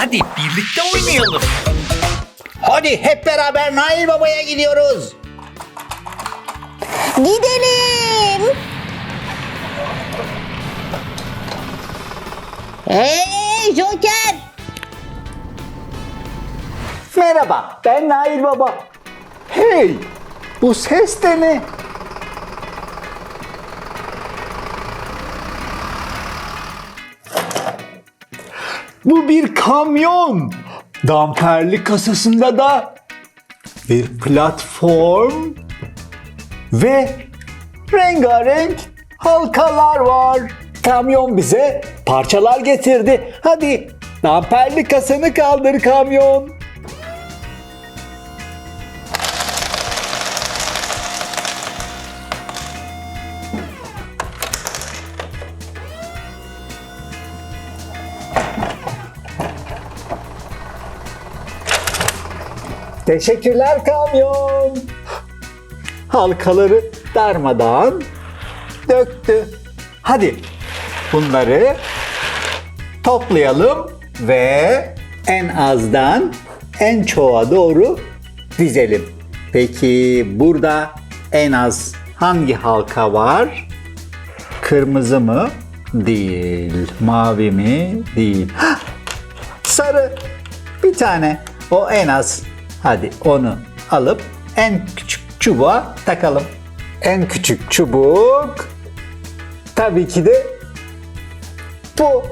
Hadi birlikte oynayalım. Hadi hep beraber Nail Baba'ya gidiyoruz. Gidelim. Hey Joker. Merhaba, ben Nail Baba. Hey, bu ses de ne? Bu bir kamyon. Damperli kasasında da bir platform ve rengarenk halkalar var. Kamyon bize parçalar getirdi. Hadi damperli kasanı kaldır kamyon. Teşekkürler kamyon. Halkaları darmadan döktü. Hadi bunları toplayalım ve en azdan en çoğa doğru dizelim. Peki burada en az hangi halka var? Kırmızı mı? Değil. Mavi mi? Değil. Sarı. Bir tane. O en az. Hadi onu alıp en küçük çubuğa takalım. En küçük çubuk tabii ki de bu.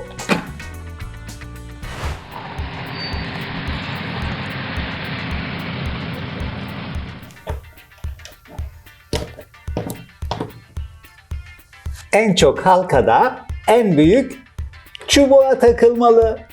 En çok halkada en büyük çubuğa takılmalı.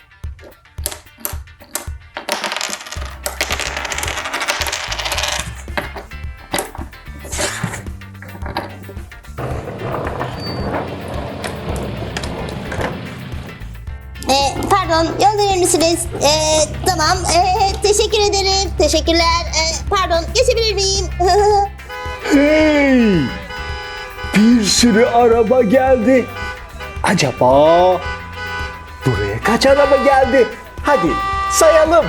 Pardon yol misiniz? Ee, tamam ee, teşekkür ederim. Teşekkürler. Ee, pardon geçebilir miyim? Hey! Bir sürü araba geldi. Acaba buraya kaç araba geldi? Hadi sayalım.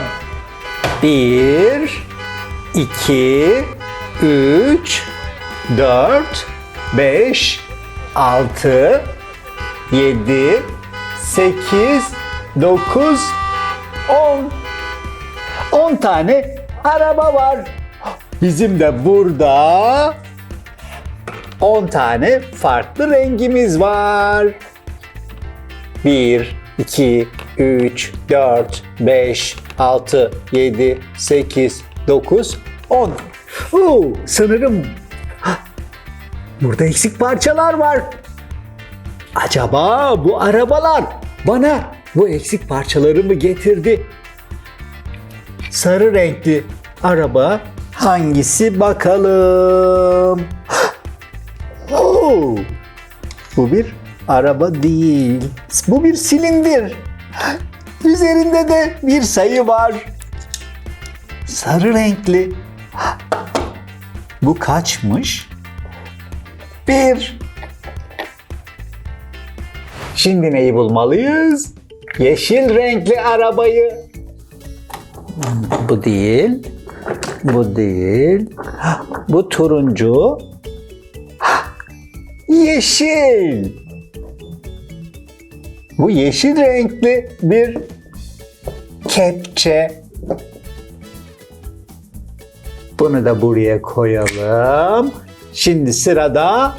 Bir, iki, üç, dört, beş, altı, yedi, sekiz, dokuz, on. 10 tane araba var. Bizim de burada 10 tane farklı rengimiz var. 1, 2, 3, 4, 5, 6, 7, 8, 9, 10. Oo, sanırım burada eksik parçalar var. Acaba bu arabalar bana bu eksik parçaları mı getirdi? sarı renkli araba hangisi bakalım? Oo, bu bir araba değil. Bu bir silindir. Üzerinde de bir sayı var. Sarı renkli. Bu kaçmış? Bir. Şimdi neyi bulmalıyız? Yeşil renkli arabayı. Bu değil. Bu değil. Bu turuncu. Yeşil. Bu yeşil renkli bir kepçe. Bunu da buraya koyalım. Şimdi sırada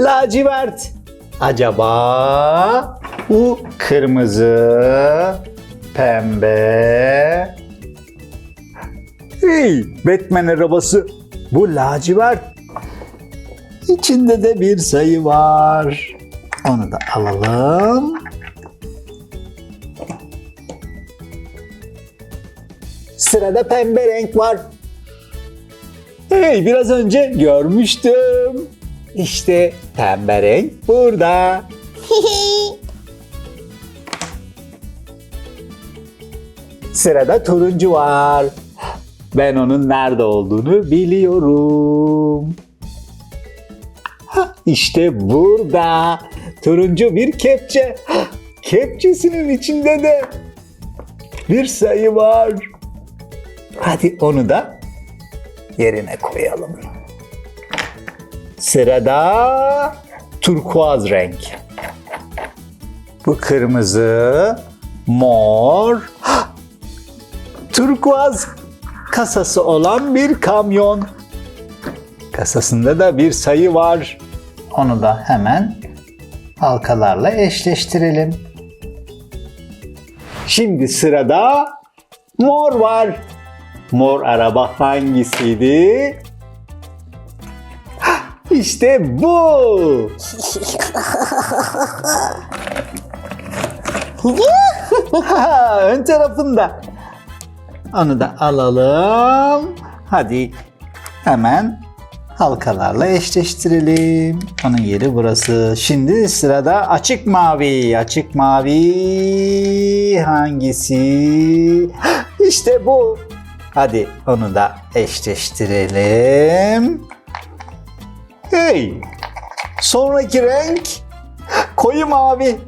lacivert. Acaba bu kırmızı, pembe, Hey, Batman arabası. Bu lacivert. İçinde de bir sayı var. Onu da alalım. Sırada pembe renk var. Hey, biraz önce görmüştüm. İşte pembe renk burada. Sırada turuncu var. Ben onun nerede olduğunu biliyorum. İşte burada. Turuncu bir kepçe. Kepçesinin içinde de bir sayı var. Hadi onu da yerine koyalım. Sırada turkuaz renk. Bu kırmızı, mor, turkuaz kasası olan bir kamyon. Kasasında da bir sayı var. Onu da hemen halkalarla eşleştirelim. Şimdi sırada mor var. Mor araba hangisiydi? İşte bu. Ön tarafında. Onu da alalım. Hadi hemen halkalarla eşleştirelim. Onun yeri burası. Şimdi sırada açık mavi. Açık mavi hangisi? İşte bu. Hadi onu da eşleştirelim. Hey! Sonraki renk koyu mavi.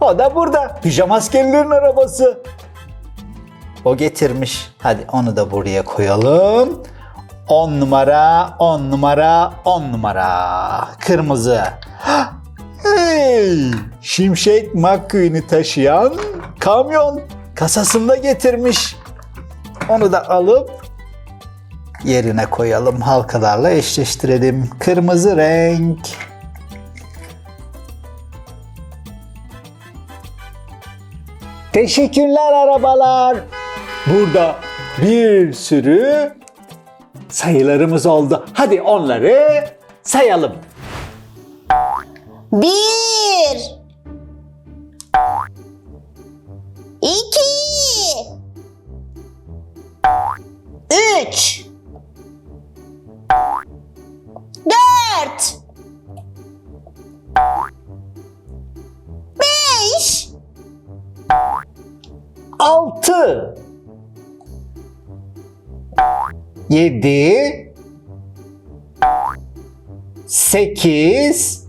O da burada. Pijama askerlerin arabası. O getirmiş. Hadi onu da buraya koyalım. 10 numara, 10 numara, 10 numara. Kırmızı. Hey! Şimşek McQueen'i taşıyan kamyon kasasında getirmiş. Onu da alıp yerine koyalım. Halkalarla eşleştirelim. Kırmızı renk. Teşekkürler arabalar. Burada bir sürü sayılarımız oldu. Hadi onları sayalım. Bir. 6 7 8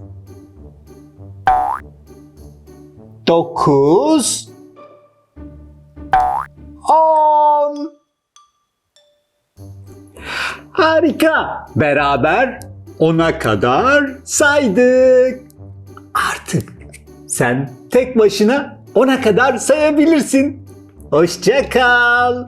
9 10 Harika. Beraber ona kadar saydık. Artık sen tek başına ona kadar sayabilirsin. Hoşça kal.